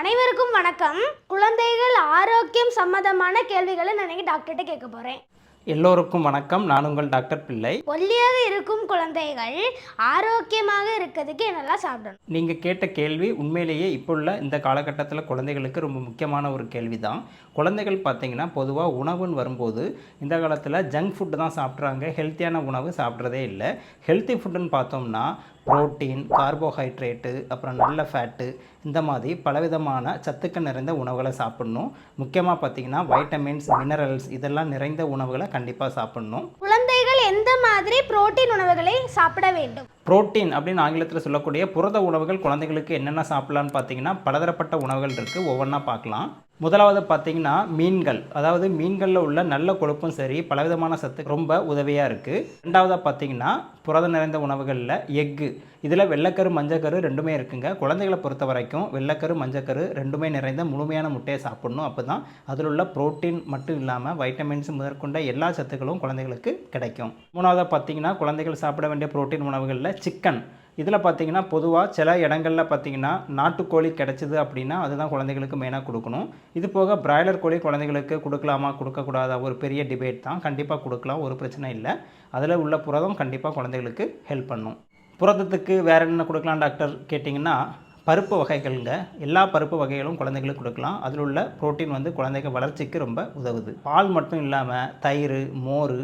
அனைவருக்கும் வணக்கம். குழந்தைகள் ஆரோக்கியம் சம்மந்தமான கேள்விகளை நான் இன்னைக்கு டாக்டர்கிட்ட கேட்க போகிறேன் எல்லோருக்கும் வணக்கம். நான் உங்கள் டாக்டர் பிள்ளை. ஒல்லியாக இருக்கும் குழந்தைகள் ஆரோக்கியமாக இருக்கிறதுக்கு என்னெல்லாம் சாப்பிடணும்? நீங்கள் கேட்ட கேள்வி உண்மையிலேயே இப்போ உள்ள இந்த காலகட்டத்தில் குழந்தைகளுக்கு ரொம்ப முக்கியமான ஒரு கேள்வி தான் குழந்தைகள் பார்த்தீங்கன்னா பொதுவாக உணவுன்னு வரும்போது இந்த காலத்தில் ஜங்க் ஃபுட்டு தான் சாப்பிட்றாங்க. ஹெல்த்தியான உணவு சாப்பிட்றதே இல்லை. ஹெல்த்தி ஃபுட்டுன்னு பார்த்தோம்னா புரோட்டீன் கார்போஹைட்ரேட்டு அப்புறம் நல்ல ஃபேட்டு இந்த மாதிரி பலவிதமான சத்துக்கள் நிறைந்த உணவுகளை சாப்பிடணும். முக்கியமாக பார்த்தீங்கன்னா வைட்டமின்ஸ் மினரல்ஸ் இதெல்லாம் நிறைந்த உணவுகளை கண்டிப்பாக சாப்பிடணும். குழந்தைகள் எந்த மாதிரி புரோட்டீன் உணவுகளை சாப்பிட வேண்டும்? புரோட்டீன் அப்படின்னு ஆங்கிலத்தில் சொல்லக்கூடிய புரத உணவுகள் குழந்தைகளுக்கு என்னென்ன சாப்பிடலான்னு பார்த்தீங்கன்னா பலதரப்பட்ட உணவுகள் இருக்குது ஒவ்வொன்றா பார்க்கலாம். முதலாவது பார்த்தீங்கன்னா மீன்கள். அதாவது மீன்களில் உள்ள நல்ல கொழுப்பும் சரி பலவிதமான சத்து ரொம்ப உதவியாக இருக்குது ரெண்டாவதாக பார்த்தீங்கன்னா புரதம் நிறைந்த உணவுகளில் எக்கு இதில் வெள்ளைக்கரு மஞ்சக்கரு ரெண்டுமே இருக்குங்க. குழந்தைகளை பொறுத்த வரைக்கும் வெள்ளைக்கரு மஞ்சக்கரு ரெண்டுமே நிறைந்த முழுமையான முட்டையை சாப்பிடணும். அப்போ தான் அதில் உள்ள புரோட்டீன் மட்டும் இல்லாமல் வைட்டமின்ஸ் முதற்கொண்ட எல்லா சத்துக்களும் குழந்தைகளுக்கு கிடைக்கும். மூணாவதாக பார்த்தீங்கன்னா குழந்தைகள் சாப்பிட வேண்டிய ப்ரோட்டீன் உணவுகளில் சிக்கன். இதில் பார்த்தீங்கன்னா பொதுவாக சில இடங்களில் பார்த்தீங்கன்னா நாட்டுக்கோழி கிடச்சிது அப்படின்னா அதுதான் குழந்தைகளுக்கு மெயினாக கொடுக்கணும். இது போக பிராய்லர் கோழி குழந்தைகளுக்கு கொடுக்கலாமா கொடுக்கக்கூடாதா ஒரு பெரிய டிபேட் தான். கண்டிப்பாக கொடுக்கலாம் ஒரு பிரச்சனை இல்லை. அதில் உள்ள புரதம் கண்டிப்பாக குழந்தைகளுக்கு ஹெல்ப் பண்ணும். புரதத்துக்கு வேறு என்ன கொடுக்கலாம் டாக்டர் கேட்டிங்கன்னா பருப்பு வகைகள்ங்க. எல்லா பருப்பு வகைகளும் குழந்தைகளுக்கு கொடுக்கலாம். அதில் உள்ள ப்ரோட்டீன் வந்து குழந்தைங்க வளர்ச்சிக்கு ரொம்ப உதவுது. பால் மட்டும் இல்லாமல் தயிர் மோர்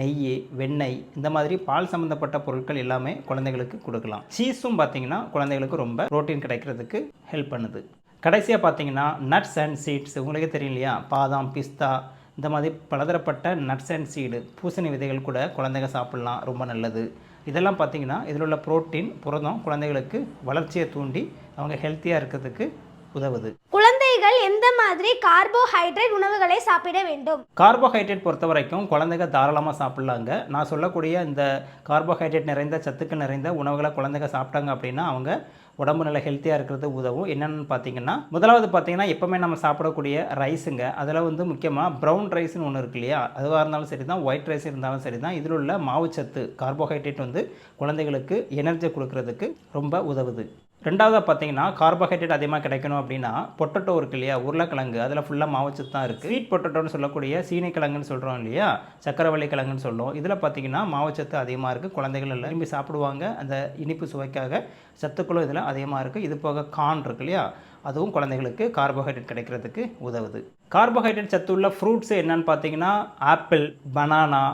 நெய் வெண்ணெய் இந்த மாதிரி பால் சம்மந்தப்பட்ட பொருட்கள் எல்லாமே குழந்தைகளுக்கு கொடுக்கலாம். சீஸும் பார்த்தீங்கன்னா குழந்தைகளுக்கு ரொம்ப புரோட்டீன் கிடைக்கிறதுக்கு ஹெல்ப் பண்ணுது. கடைசியாக பார்த்தீங்கன்னா நட்ஸ் அண்ட் சீட்ஸ் உங்களுக்கே தெரியும் இல்லையா? பாதாம் பிஸ்தா இந்த மாதிரி பலதரப்பட்ட நட்ஸ் அண்ட் சீடு பூசணி விதைகள் கூட குழந்தைங்க சாப்பிட்லாம் ரொம்ப நல்லது. இதெல்லாம் பார்த்தீங்கன்னா இதில் உள்ள புரோட்டீன் புரதம் குழந்தைகளுக்கு வளர்ச்சியை தூண்டி அவங்க ஹெல்த்தியாக இருக்கிறதுக்கு உதவுது. குழந்தைகள் எந்த மாதிரி கார்போஹைட்ரேட் உணவுகளை சாப்பிட வேண்டும்? கார்போஹைட்ரேட் பொறுத்த வரைக்கும் குழந்தைங்க தாராளமாக சாப்பிட்லாங்க. நான் சொல்லக்கூடிய இந்த கார்போஹைட்ரேட் நிறைந்த சத்துக்கள் நிறைந்த உணவுகளை குழந்தைங்க சாப்பிட்டாங்க அப்படின்னா அவங்க உடம்பு நல்ல ஹெல்த்தியாக இருக்கிறது உதவும். என்னென்னு பார்த்தீங்கன்னா முதலாவது பார்த்தீங்கன்னா எப்போவுமே நம்ம சாப்பிடக்கூடிய ரைஸுங்க அதில் வந்து முக்கியமாக ப்ரௌன் ரைஸ்னு ஒன்று இருக்கு இல்லையா? அதுவாக இருந்தாலும் சரி தான் ஒயிட் ரைஸ் இருந்தாலும் சரி தான் இதில் உள்ள மாவுச்சத்து கார்போஹைட்ரேட் வந்து குழந்தைகளுக்கு எனர்ஜி கொடுக்கறதுக்கு ரொம்ப உதவுது. ரெண்டாவதாக பார்த்தீங்கன்னா கார்போஹைட்ரேட் அதிகமாக கிடைக்கணும் அப்படின்னா பொட்டட்டோ இருக்கு இல்லையா உருளைக்கிழங்கு அதில் ஃபுல்லாக மாவுச்சத்து தான் இருக்குது ஸ்வீட் பொட்டட்டோன்னு சொல்லக்கூடிய சீனைக்கிழங்குன்னு சொல்கிறோம் இல்லையா சக்கரவள்ளி கிழங்குன்னு சொல்லுவோம் இதில் பார்த்தீங்கன்னா மாவுச்சத்து அதிகமாக இருக்குது குழந்தைகள் எல்லாம் விரும்பி சாப்பிடுவாங்க. அந்த இனிப்பு சுவைக்காக சத்துக்களும் இதில் அதிகமாக இருக்குது இது போக கான் இருக்கு இல்லையா அதுவும் குழந்தைகளுக்கு கார்போஹைட்ரேட் கிடைக்கிறதுக்கு உதவுது. கார்போஹைட்ரேட் சத்து உள்ள ஃப்ரூட்ஸ் என்னன்னு பார்த்தீங்கன்னா ஆப்பிள் பனானா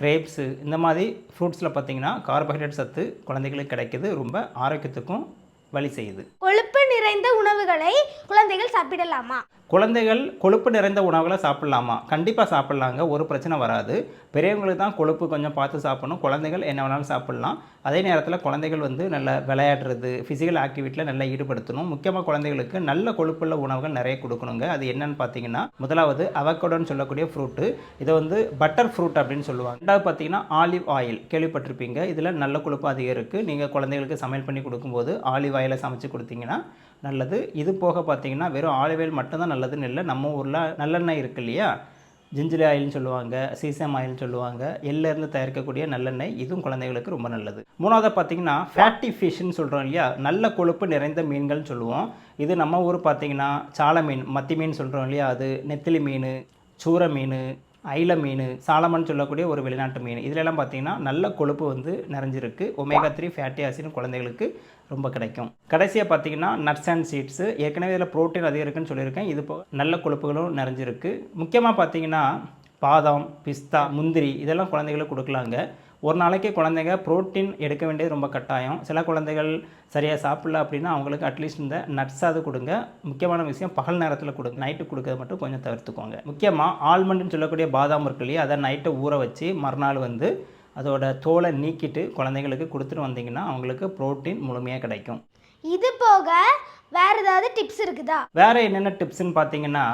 கிரேப்ஸு இந்த மாதிரி ஃப்ரூட்ஸில் பார்த்தீங்கன்னா கார்போஹைட்ரேட் சத்து குழந்தைகளுக்கு கிடைக்கிது. ரொம்ப ஆரோக்கியத்துக்கும் வழி செய்யுது. கொழுப்பு நிறைந்த உணவுகளை குழந்தைகள் சாப்பிடலாமா? குழந்தைகள் கொழுப்பு நிறைந்த உணவுகளை சாப்பிட்லாமா? கண்டிப்பாக சாப்பிட்லாங்க. ஒரு பிரச்சனை வராது. பெரியவங்களுக்கு தான் கொழுப்பு கொஞ்சம் பார்த்து சாப்பிடணும். குழந்தைகள் என்ன வேணாலும் சாப்பிட்லாம். அதே நேரத்தில் குழந்தைகள் வந்து நல்ல விளையாடுறது ஃபிசிக்கல் ஆக்டிவிட்டியில் நல்லா ஈடுபடுத்தணும். முக்கியமாக குழந்தைகளுக்கு நல்ல கொழுப்புள்ள உணவுகள் நிறைய கொடுக்கணுங்க. அது என்னன்னு பார்த்தீங்கன்னா முதலாவது அவக்கோடோன்னு சொல்லக்கூடிய ஃப்ரூட்டு இதை வந்து பட்டர் ஃப்ரூட் அப்படின்னு சொல்லுவாங்க. ரெண்டாவது பார்த்தீங்கன்னா ஆலிவ் ஆயில் கேள்விப்பட்டிருப்பீங்க. இதில் நல்ல கொழுப்பு அதிகம் இருக்குது நீங்கள் குழந்தைகளுக்கு சமையல் பண்ணி கொடுக்கும்போது ஆலிவ் ஆயிலை சமைச்சு கொடுத்தீங்கன்னா நல்லது. இது போக பார்த்தீங்கன்னா வெறும் ஆலிவேல் மட்டும்தான் நல்லதுன்னு இல்லை. நம்ம ஊரில் நல்லெண்ணெய் இருக்கு இல்லையா? ஜிஞ்சர் ஆயில்னு சொல்லுவாங்க சீசம் ஆயில்னு சொல்லுவாங்க. எள்ளிருந்து தயாரிக்கக்கூடிய நல்லெண்ணெய் இதுவும் குழந்தைகளுக்கு ரொம்ப நல்லது. மூணாவது பார்த்தீங்கன்னா ஃபேட்டி ஃபிஷ்னு சொல்கிறோம் இல்லையா? நல்ல கொழுப்பு நிறைந்த மீன்கள்னு சொல்லுவோம். இது நம்ம ஊர் பார்த்திங்கன்னா சால மீன் மத்தி மீன் சொல்கிறோம் இல்லையா? அது நெத்திலி மீன் சூர மீன் ஐல மீன் சாலமன் சொல்லக்கூடிய ஒரு வெளிநாட்டு மீன். இதிலெல்லாம் பார்த்தீங்கன்னா நல்ல கொழுப்பு வந்து நிறைஞ்சிருக்கு. ஒமேகா த்ரீ ஃபேட்டி ஆசிட் குழந்தைகளுக்கு ரொம்ப கிடைக்கும். கடைசியாக பார்த்தீங்கன்னா நட்ஸ் அண்ட் சீட்ஸு ஏற்கனவே இதில் ப்ரோட்டீன் அதிகம் இருக்குன்னு சொல்லியிருக்கேன். இது போ நல்ல கொழுப்புகளும் நிறைஞ்சிருக்கு. முக்கியமாக பார்த்தீங்கன்னா பாதாம் பிஸ்தா முந்திரி இதெல்லாம் குழந்தைகளுக்கு கொடுக்கலாங்க. ஒரு நாளைக்கு குழந்தைங்க புரோட்டீன் எடுக்க வேண்டியது ரொம்ப கட்டாயம். சில குழந்தைகள் சரியாக சாப்பிடல அப்படின்னா அவங்களுக்கு அட்லீஸ்ட் இந்த நட்ஸாவது கொடுங்க. முக்கியமான விஷயம் பகல் நேரத்தில் கொடுங்க நைட்டு கொடுக்கறது மட்டும் கொஞ்சம் தவிர்த்துக்கோங்க. முக்கியமாக ஆல்மண்ட்னு சொல்லக்கூடிய பாதாம் இருக்கு இல்லையா அதை நைட்டை ஊற வச்சு மறுநாள் வந்து அதோட தோலை நீக்கிட்டு குழந்தைங்களுக்கு கொடுத்துட்டு வந்தீங்கன்னா அவங்களுக்கு புரோட்டீன் முழுமையாக கிடைக்கும். இது போக வேற ஏதாவது டிப்ஸ் இருக்குதா? வேறு என்னென்ன டிப்ஸ்னு பார்த்தீங்கன்னா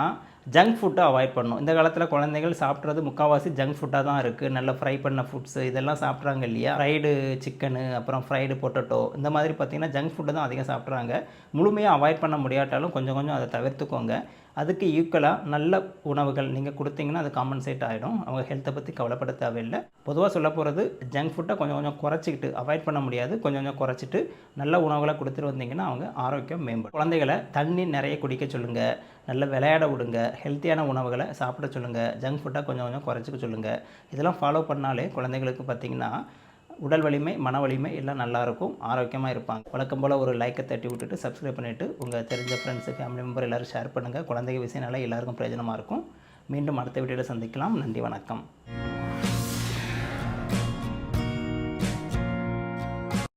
ஜங்க் ஃபுட்டை அவாய்ட் பண்ணணும். இந்த காலத்தில் குழந்தைகள் சாப்பிட்றது முக்கால்வாசி ஜங்க் ஃபுட்டாக தான் இருக்குது நல்ல ஃப்ரை பண்ண ஃபுட்ஸு இதெல்லாம் சாப்பிட்றாங்க இல்லையா? ஃப்ரைடு சிக்கனு அப்புறம் ஃப்ரைடு பொட்டட்டோ இந்த மாதிரி பார்த்திங்கன்னா ஜங்க் ஃபுட்டு தான் அதிகம் சாப்பிட்றாங்க. முழுமையாக அவாய்ட் பண்ண முடியாட்டாலும் கொஞ்சம் கொஞ்சம் அதை தவிர்த்துக்கோங்க. அதுக்கு ஈக்குவலாக நல்ல உணவுகள் நீங்கள் கொடுத்தீங்கன்னா அது காம்பன்சேட் ஆகிடும் அவங்க ஹெல்த்தை பற்றி கவலைப்பட தேவையில்லை. பொதுவாக சொல்ல போகிறது ஜங்க் ஃபுட்டை கொஞ்சம் கொஞ்சம் குறைச்சிக்கிட்டு அவாய்ட் பண்ண முடியாது. கொஞ்சம் கொஞ்சம் குறைச்சிட்டு நல்ல உணவுகளை கொடுத்துட்டு வந்தீங்கன்னா அவங்க ஆரோக்கியம் மேம்படும். குழந்தைகளை தண்ணி நிறைய குடிக்க சொல்லுங்கள் நல்ல விளையாட விடுங்க. ஹெல்த்தியான உணவுகளை சாப்பிட சொல்லுங்கள் ஜங்க் ஃபுட்டாக கொஞ்சம் கொஞ்சம் குறைச்சிக்க சொல்லுங்கள் இதெல்லாம் ஃபாலோ பண்ணாலே குழந்தைங்களுக்கு பார்த்திங்கன்னா உடல் வலிமை மன வலிமை எல்லாம் நல்லாயிருக்கும் ஆரோக்கியமாக இருப்பாங்க. வழக்கம் போல் ஒரு லைக்கை தட்டி விட்டுட்டு சப்ஸ்கிரைப் பண்ணிவிட்டு உங்கள் தெரிஞ்ச ஃப்ரெண்ட்ஸு ஃபேமிலி மெம்பர் எல்லோரும் ஷேர் பண்ணுங்கள் குழந்தைங்க விஷயனால எல்லாருக்கும் பிரயோஜனமாக இருக்கும். மீண்டும் அடுத்த வீடியோவில் சந்திக்கலாம். நன்றி வணக்கம்.